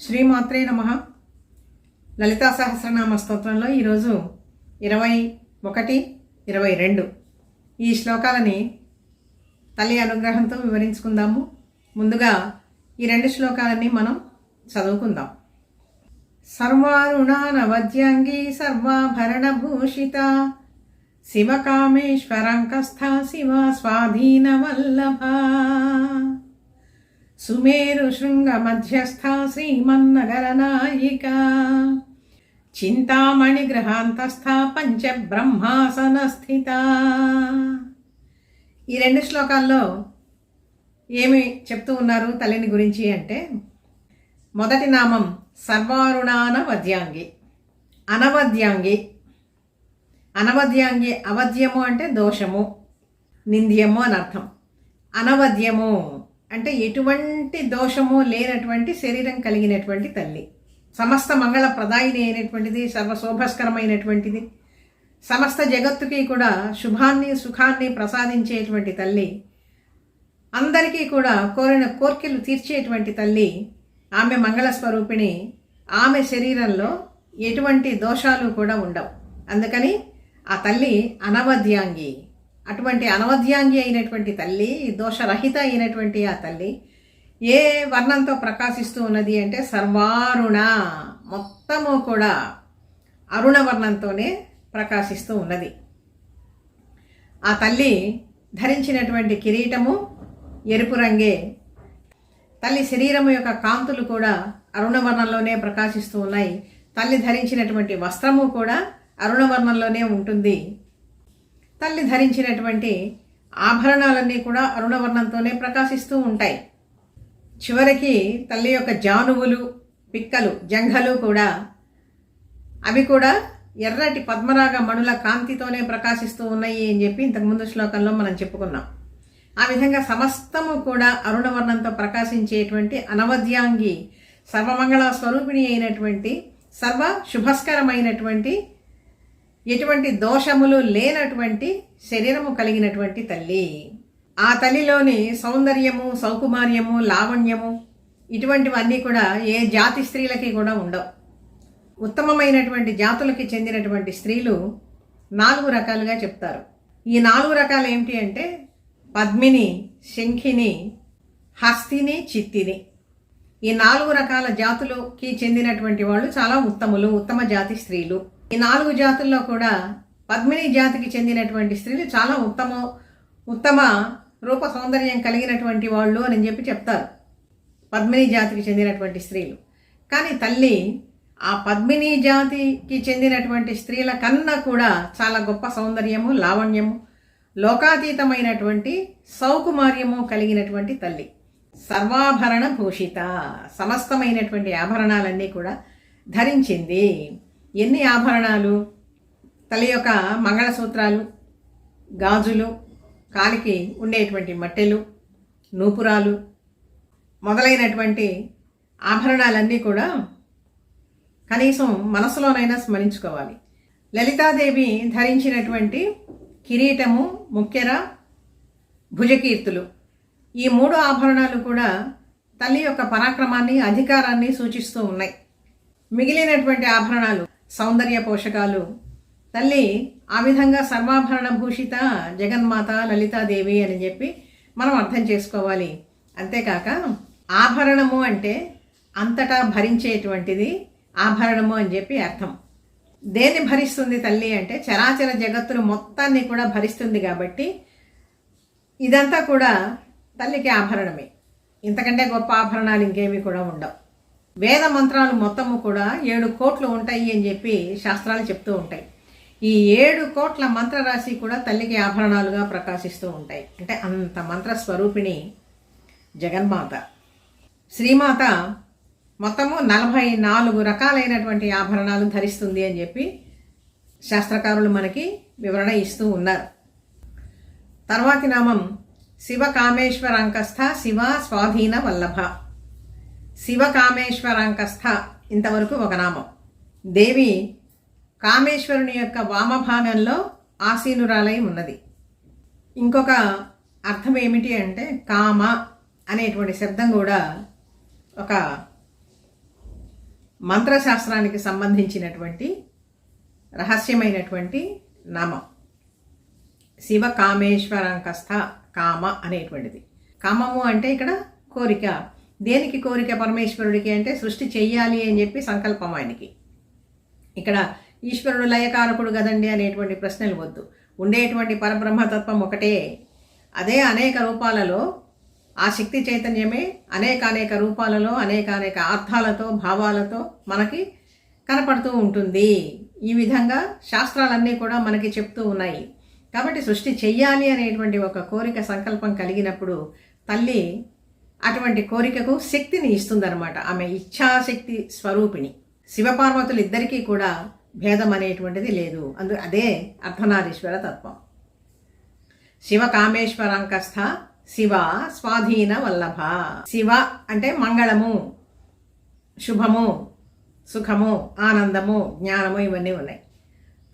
శ్రీమాత్రే నమ. లలితా సహస్రనామ స్తోత్రంలో ఈరోజు ఇరవై ఒకటి ఇరవై రెండు. ఈ శ్లోకాలని తల్లి అనుగ్రహంతో వివరించుకుందాము. ముందుగా ఈ రెండు శ్లోకాలని మనం చదువుకుందాం. సర్వారుణానవద్యాంగి సర్వాభరణభూషిత శివకామేశ్వరంకస్థ శివ స్వాధీనవల్లభ సుమేరు శృంగ మధ్యస్థ శ్రీమన్నగరనాయిక చింతామణి గ్రహాంతస్థ పంచబ్రహ్మాసన స్థిత ఈ రెండు శ్లోకాల్లో ఏమి చెప్తూ ఉన్నారు తల్లిని గురించి అంటే మొదటి నామం సర్వారుణాన వద్యాంగి అనవద్యాంగి అనవద్యాంగి అవధ్యము అంటే దోషము నింద్యము అని అర్థం. అనవద్యము అంటే ఎటువంటి దోషము లేనటువంటి శరీరం కలిగినటువంటి తల్లి. సమస్త మంగళ ప్రదాయిని అయినటువంటిది సర్వశోభస్కరమైనటువంటిది సమస్త జగత్తుకి కూడా శుభాన్ని సుఖాన్ని ప్రసాదించేటువంటి తల్లి అందరికీ కూడా కోరిన కోర్కెలు తీర్చేటువంటి తల్లి ఆమె మంగళస్వరూపిణి ఆమె శరీరంలో ఎటువంటి దోషాలు కూడా ఉండవు. అందుకని ఆ తల్లి అనవద్యాంగి. అటువంటి అనవధ్యాంగి అయినటువంటి తల్లి దోషరహిత అయినటువంటి ఆ తల్లి ఏ వర్ణంతో ప్రకాశిస్తూ ఉన్నది అంటే సర్వారుణ. మొత్తము కూడా అరుణ వర్ణంతోనే ప్రకాశిస్తూ ఉన్నది. ఆ తల్లి ధరించినటువంటి కిరీటము ఎరుపు రంగే. తల్లి శరీరము యొక్క కాంతులు కూడా అరుణవర్ణంలోనే ప్రకాశిస్తూ ఉన్నాయి. తల్లి ధరించినటువంటి వస్త్రము కూడా అరుణవర్ణంలోనే ఉంటుంది. తల్లి ధరించినటువంటి ఆభరణాలన్నీ కూడా అరుణవర్ణంతోనే ప్రకాశిస్తూ ఉంటాయి. చివరికి తల్లి యొక్క జానువులు పిక్కలు జంఘలు కూడా అవి కూడా ఎర్రటి పద్మరాగ మణుల కాంతితోనే ప్రకాశిస్తూ ఉన్నాయి అని చెప్పి ఇంతకుముందు శ్లోకంలో మనం చెప్పుకున్నాం. ఆ విధంగా సమస్తము కూడా అరుణవర్ణంతో ప్రకాశించేటువంటి అనవద్యాంగి సర్వమంగళ స్వరూపిణి అయినటువంటి సర్వ శుభస్కరమైనటువంటి ఎటువంటి దోషములు లేనటువంటి శరీరము కలిగినటువంటి తల్లి. ఆ తల్లిలోని సౌందర్యము సౌకుమార్యము లావణ్యము ఇటువంటివన్నీ కూడా ఏ జాతి స్త్రీలకి కూడా ఉండవు. ఉత్తమమైనటువంటి జాతులకి చెందినటువంటి స్త్రీలు నాలుగు రకాలుగా చెప్తారు. ఈ నాలుగు రకాలు ఏమిటి అంటే పద్మిని శంఖిని హస్తిని చిత్తిని. ఈ నాలుగు రకాల జాతులకి చెందినటువంటి వాళ్ళు చాలా ఉత్తములు ఉత్తమ జాతి స్త్రీలు. ఈ నాలుగు జాతుల్లో కూడా పద్మిని జాతికి చెందినటువంటి స్త్రీలు చాలా ఉత్తమ ఉత్తమ రూప సౌందర్యం కలిగినటువంటి వాళ్ళు అని చెప్పి చెప్తారు. పద్మిని జాతికి చెందినటువంటి స్త్రీలు. కానీ తల్లి ఆ పద్మిని జాతికి చెందినటువంటి స్త్రీల కన్నా కూడా చాలా గొప్ప సౌందర్యము లావణ్యము లోకాతీతమైనటువంటి సౌకుమార్యము కలిగినటువంటి తల్లి. సర్వాభరణ భూషిత సమస్తమైనటువంటి ఆభరణాలన్నీ కూడా ధరించింది. ఎన్ని ఆభరణాలు తల్లి యొక్క మంగళసూత్రాలు గాజులు కాలికి ఉండేటువంటి మట్టెలు నూపురాలు మొదలైనటువంటి ఆభరణాలన్నీ కూడా కనీసం మనసులోనైనా స్మరించుకోవాలి. లలితాదేవి ధరించినటువంటి కిరీటము ముఖ్యర భుజకీర్తులు. ఈ మూడు ఆభరణాలు కూడా తల్లి యొక్క పరాక్రమాన్ని అధికారాన్ని సూచిస్తూ ఉన్నాయి. మిగిలినటువంటి ఆభరణాలు సౌందర్య పోషకాలు. తల్లి ఆ విధంగా సర్వాభరణ భూషిత జగన్మాత లలితాదేవి అని చెప్పి మనం అర్థం చేసుకోవాలి. అంతేకాక ఆభరణము అంటే అంతటా భరించేటువంటిది ఆభరణము అని చెప్పి అర్థం. దేన్ని భరిస్తుంది తల్లి అంటే చరాచర జగత్తును మొత్తాన్ని కూడా భరిస్తుంది కాబట్టి ఇదంతా కూడా తల్లికి ఆభరణమే. ఇంతకంటే గొప్ప ఆభరణాలు ఇంకేమీ కూడా ఉండవు. వేద మంత్రాలు మొత్తము కూడా ఏడు కోట్లు ఉంటాయి అని చెప్పి శాస్త్రాలు చెప్తూ ఉంటాయి. ఈ ఏడు కోట్ల మంత్రరాశి కూడా తల్లికి ఆభరణాలుగా ప్రకాశిస్తూ ఉంటాయి. అంటే అంత మంత్ర స్వరూపిణి జగన్మాత. శ్రీమాత మొత్తము నలభై నాలుగు రకాలైనటువంటి ఆభరణాలు ధరిస్తుంది అని చెప్పి శాస్త్రకారులు మనకి వివరణ ఇస్తూ ఉన్నారు. తర్వాతి నామం శివ కామేశ్వరాంకస్థ శివ స్వాధీన వల్లభ. శివకామేశ్వరాంకస్థ ఇంతవరకు ఒక నామం. దేవి కామేశ్వరుని యొక్క వామభాగంలో ఆసీనురాలై ఉన్నది. ఇంకొక అర్థం ఏమిటి అంటే కామ అనేటువంటి శబ్దం కూడా ఒక మంత్రశాస్త్రానికి సంబంధించినటువంటి రహస్యమైనటువంటి నామం. శివ కామేశ్వరంకస్థ కామ అనేటువంటిది. కామము అంటే ఇక్కడ కోరిక. దేనికి కోరిక పరమేశ్వరుడికి అంటే సృష్టి చెయ్యాలి అని చెప్పి సంకల్పం ఆయనకి. ఇక్కడ ఈశ్వరుడు లయకారకుడు కదండి అనేటువంటి ప్రశ్నలు వద్దు. ఉండేటువంటి పరబ్రహ్మతత్వం ఒకటే. అదే అనేక రూపాలలో ఆ శక్తి చైతన్యమే అనేక అనేక రూపాలలో అనేక అనేక అర్థాలతో భావాలతో మనకి కనపడుతూ ఉంటుంది. ఈ విధంగా శాస్త్రాలన్నీ కూడా మనకి చెప్తూ ఉన్నాయి. కాబట్టి సృష్టి చెయ్యాలి అనేటువంటి ఒక కోరిక సంకల్పం కలిగినప్పుడు తల్లి అటువంటి కోరికకు శక్తిని ఇస్తుందన్నమాట. ఆమె ఇచ్ఛాశక్తి స్వరూపిణి. శివపార్వతులు ఇద్దరికీ కూడా భేదం అనేటువంటిది లేదు. అందు అదే అర్ధనారీశ్వర తత్వం. శివ కామేశ్వరాంకస్థ శివ స్వాధీన వల్లభ. శివ అంటే మంగళము శుభము సుఖము ఆనందము జ్ఞానము ఇవన్నీ ఉన్నాయి.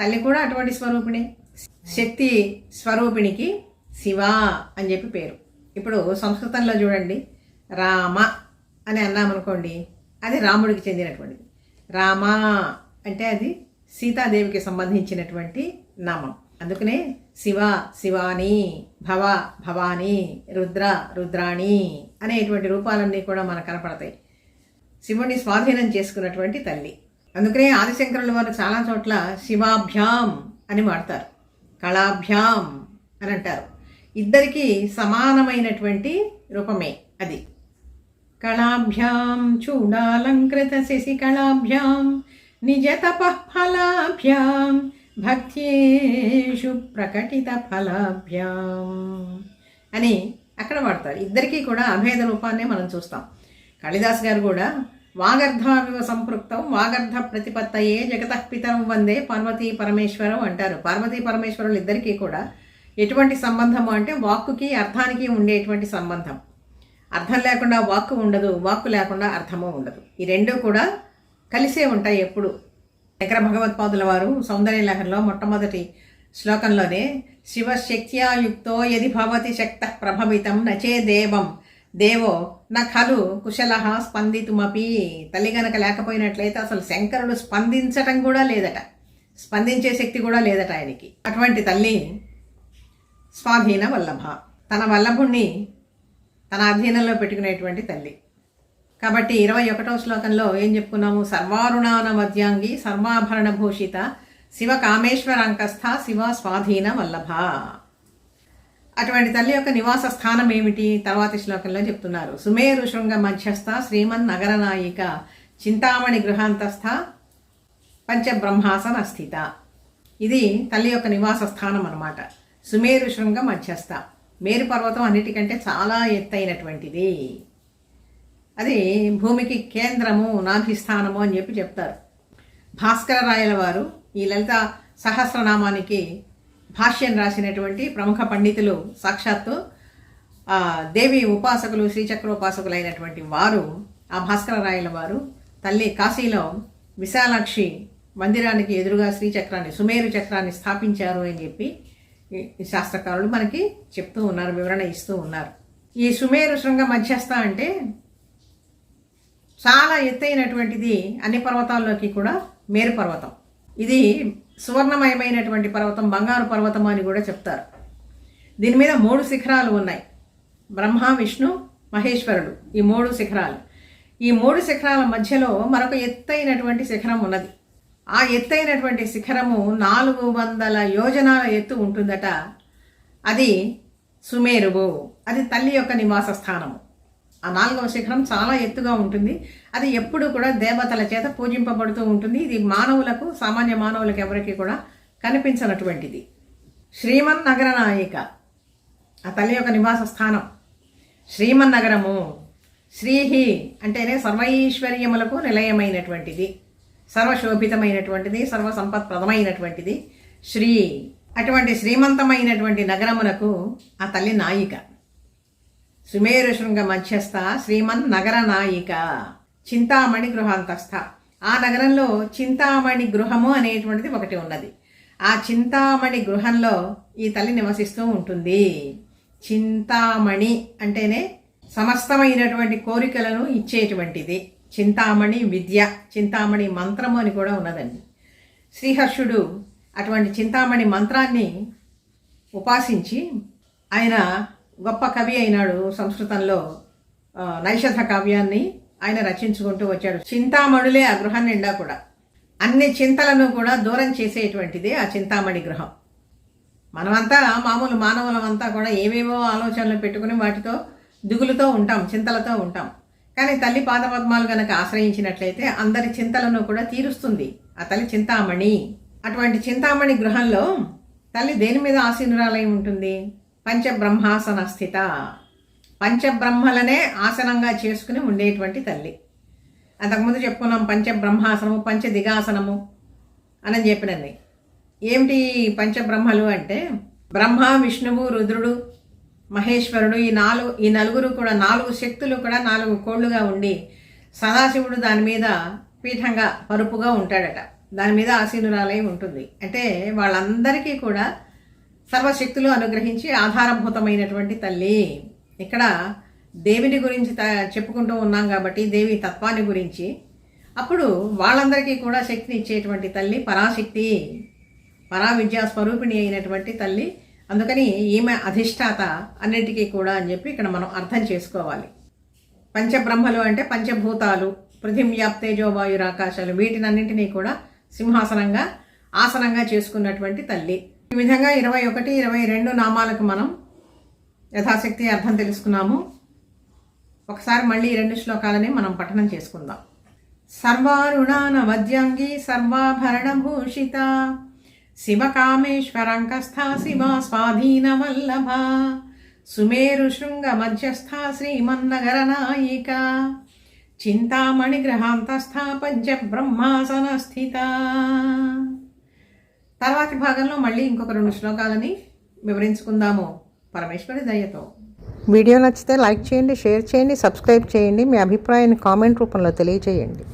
తల్లి కూడా అటువంటి స్వరూపిణి. శక్తి స్వరూపిణికి శివ అని చెప్పి పేరు. ఇప్పుడు సంస్కృతంలో చూడండి. రామ అని అన్నామనుకోండి అది రాముడికి చెందినటువంటిది. రామ అంటే అది సీతాదేవికి సంబంధించినటువంటి నామం. అందుకనే శివ శివాని భవ భవాని రుద్ర రుద్రాణి అనేటువంటి రూపాలన్నీ కూడా మనకు కనపడతాయి. శివుణ్ణి స్వాధీనం చేసుకున్నటువంటి తల్లి. అందుకనే ఆదిశంకరుల వారు చాలా చోట్ల శివాభ్యాం అని వాడతారు. కళాభ్యాం అని అంటారు. ఇద్దరికీ సమానమైనటువంటి రూపమే అది. కళాభ్యాం చూడాలంకృత శశికళాభ్యాం నిజ తపఫలాభ్యాం భక్త్యేషు ప్రకటిత ఫలాభ్యాం అని అక్కడ వాడతారు. ఇద్దరికీ కూడా అభేద రూపాన్నే మనం చూస్తాం. కాళిదాస్ గారు కూడా వాగర్ధావివ సంపృక్తం వాగర్ధ ప్రతిపత్తయే జగతఃపితరం వందే పార్వతీ పరమేశ్వరం అంటారు. పార్వతీ పరమేశ్వరులు ఇద్దరికీ కూడా ఎటువంటి సంబంధము అంటే వాక్కుకి అర్థానికి ఉండేటువంటి సంబంధం. అర్థం లేకుండా వాక్కు ఉండదు వాక్కు లేకుండా అర్థము ఉండదు. ఈ రెండూ కూడా కలిసే ఉంటాయి ఎప్పుడు. శంకర భగవత్పాదుల వారు సౌందర్యలహరిలో మొట్టమొదటి శ్లోకంలోనే శివశక్త్యాయుక్తో యది భవతి శక్త ప్రభవితం నచే దేవం దేవో నా ఖలు కుశల స్పందితుమపి. తల్లి గనక లేకపోయినట్లయితే అసలు శంకరుడు స్పందించటం కూడా లేదట. స్పందించే శక్తి కూడా లేదట ఆయనకి. అటువంటి తల్లి స్వాధీన వల్లభ. తన వల్లభుణ్ణి తన అధీనంలో పెట్టుకునేటువంటి తల్లి. కాబట్టి ఇరవై ఒకటవ శ్లోకంలో ఏం చెప్పుకున్నాము? సర్వారుణాన మధ్యాంగి సర్వాభరణ భూషిత శివ కామేశ్వరాంకస్థ శివ స్వాధీన వల్లభ. అటువంటి తల్లి యొక్క నివాస స్థానం ఏమిటి? తర్వాతి శ్లోకంలో చెప్తున్నారు. సుమేరు శృంగ మధ్యస్థ శ్రీమన్ నగరనాయిక చింతామణి గృహాంతస్థ పంచబ్రహ్మాసన స్థిత ఇది తల్లి యొక్క నివాస స్థానం అన్నమాట. సుమేరు శృంగ మధ్యస్థ. మేరు పర్వతం అన్నిటికంటే చాలా ఎత్తైనటువంటిది. అది భూమికి కేంద్రము నాభిస్థానము అని చెప్పి చెప్తారు. భాస్కర రాయల వారు ఈ లలిత సహస్రనామానికి భాష్యం రాసినటువంటి ప్రముఖ పండితులు సాక్షాత్తు దేవి ఉపాసకులు శ్రీచక్రోపాసకులైనటువంటి వారు ఆ భాస్కర రాయల వారు తల్లి కాశీలో విశాలాక్షి మందిరానికి ఎదురుగా శ్రీచక్రాన్ని సుమేరు చక్రాన్ని స్థాపించారు అని చెప్పి శాస్త్రకారులు మనకి చెప్తూ ఉన్నారు వివరణ ఇస్తూ ఉన్నారు. ఈ సుమేరు శృంగ మధ్యస్థ అంటే చాలా ఎత్తైనటువంటిది అన్ని పర్వతాల్లోకి కూడా మేరు పర్వతం. ఇది సువర్ణమయమైనటువంటి పర్వతం బంగారు పర్వతం అని కూడా చెప్తారు. దీని మీద మూడు శిఖరాలు ఉన్నాయి. బ్రహ్మ విష్ణు మహేశ్వరుడు. ఈ మూడు శిఖరాలు. ఈ మూడు శిఖరాల మధ్యలో మరొక ఎత్తైనటువంటి శిఖరం ఉన్నది. ఆ ఎత్తైనటువంటి శిఖరము నాలుగు వందల యోజనాల ఎత్తు ఉంటుందట. అది సుమేరువు. అది తల్లి యొక్క నివాస స్థానము. ఆ నాలుగవ శిఖరం చాలా ఎత్తుగా ఉంటుంది. అది ఎప్పుడు కూడా దేవతల చేత పూజింపబడుతూ ఉంటుంది. ఇది మానవులకు సామాన్య మానవులకు ఎవరికి కూడా కనిపించనటువంటిది. శ్రీమన్ నగర నాయిక. ఆ తల్లి యొక్క నివాస స్థానం. శ్రీమన్ నగరము శ్రీహి అంటేనే సర్వైశ్వర్యములకు నిలయమైనటువంటిది. సర్వశోభితమైనటువంటిది సర్వ సంపత్ప్రదమైనటువంటిది శ్రీ అటువంటి శ్రీమంతమైనటువంటి నగరమునకు ఆ తల్లి నాయిక. సుమేరు శృంగ మధ్యస్థ శ్రీమన్ నగర నాయిక. చింతామణి గృహాంతస్థ. ఆ నగరంలో చింతామణి గృహము అనేటువంటిది ఒకటి ఉన్నది. ఆ చింతామణి గృహంలో ఈ తల్లి నివసిస్తూ ఉంటుంది. చింతామణి అంటేనే సమస్తమైనటువంటి కోరికలను ఇచ్చేటువంటిది. చింతామణి విద్య చింతామణి మంత్రము అని కూడా ఉన్నదండి. శ్రీహర్షుడు అటువంటి చింతామణి మంత్రాన్ని ఉపాసించి ఆయన గొప్ప కవి అయినాడు సంస్కృతంలో నైషధ కావ్యాన్ని ఆయన రచించుకుంటూ వచ్చాడు. చింతామణులే ఆ గృహం నిండా కూడా. అన్ని చింతలను కూడా దూరం చేసేటువంటిదే ఆ చింతామణి గృహం. మనమంతా మామూలు మానవులమంతా కూడా ఏవేవో ఆలోచనలు పెట్టుకుని వాటితో దిగులుతో ఉంటాం చింతలతో ఉంటాం. కానీ తల్లి పాదపద్మాలు గనక ఆశ్రయించినట్లయితే అందరి చింతలను కూడా తీరుస్తుంది. ఆ తల్లి చింతామణి. అటువంటి చింతామణి గృహంలో తల్లి దేని మీద ఆసీనురాలై ఉంటుంది? పంచబ్రహ్మాసన స్థిత. పంచబ్రహ్మలనే ఆసనంగా చేసుకుని ఉండేటువంటి తల్లి. అంతకుముందు చెప్పుకున్నాం పంచబ్రహ్మాసనము పంచదిగాసనము అని చెప్పినది. ఏమిటి పంచబ్రహ్మలు అంటే? బ్రహ్మ విష్ణువు రుద్రుడు మహేశ్వరుడు ఈ నాలుగు ఈ నలుగురు కూడా నాలుగు శక్తులు కూడా నాలుగు కోళ్ళుగా ఉండి సదాశివుడు దాని మీద పీఠంగా పరుపుగా ఉంటాడట. దాని మీద ఆసీనురాలై ఉంటుంది. అంటే వాళ్ళందరికీ కూడా సర్వశక్తులు అనుగ్రహించి ఆధారభూతమైనటువంటి తల్లి. ఇక్కడ దేవిని గురించి త- చెప్పుకుంటూ ఉన్నాం కాబట్టి దేవి తత్వాన్ని గురించి. అప్పుడు వాళ్ళందరికీ కూడా శక్తిని ఇచ్చేటువంటి తల్లి పరాశక్తి పరా విద్యా స్వరూపిణి అయినటువంటి తల్లి అందుకని ఈమె అధిష్టాత అన్నిటికీ కూడా అని చెప్పి ఇక్కడ మనం అర్థం చేసుకోవాలి. పంచబ్రహ్మలు అంటే పంచభూతాలు పృథివ్యాప్తేజో వాయురాకాశాలు వీటినన్నింటినీ కూడా సింహాసనంగా ఆసనంగా చేసుకున్నటువంటి తల్లి. ఈ విధంగా ఇరవై ఒకటి ఇరవై రెండు నామాలకు మనం యథాశక్తి అర్థం తెలుసుకున్నాము. ఒకసారి మళ్ళీ ఈ రెండు శ్లోకాలని మనం పఠనం చేసుకుందాం. సర్వారుణాన వద్యాంగి సర్వాభరణ భూషిత శివకామేశ్వరంకస్థా శివ స్వాధీన వల్లభ సుమేరు శృంగ మధ్యస్థ శ్రీమన్నగర నాయిక చింతామణి గ్రహాంతస్థ పంచ బ్రహ్మాసన స్థిత తర్వాతి భాగంలో మళ్ళీ ఇంకొక రెండు శ్లోకాలని వివరించుకుందాము. పరమేశ్వరి దయతో. వీడియో నచ్చితే లైక్ చేయండి షేర్ చేయండి సబ్స్క్రైబ్ చేయండి. మీ అభిప్రాయాన్ని కామెంట్ రూపంలో తెలియజేయండి.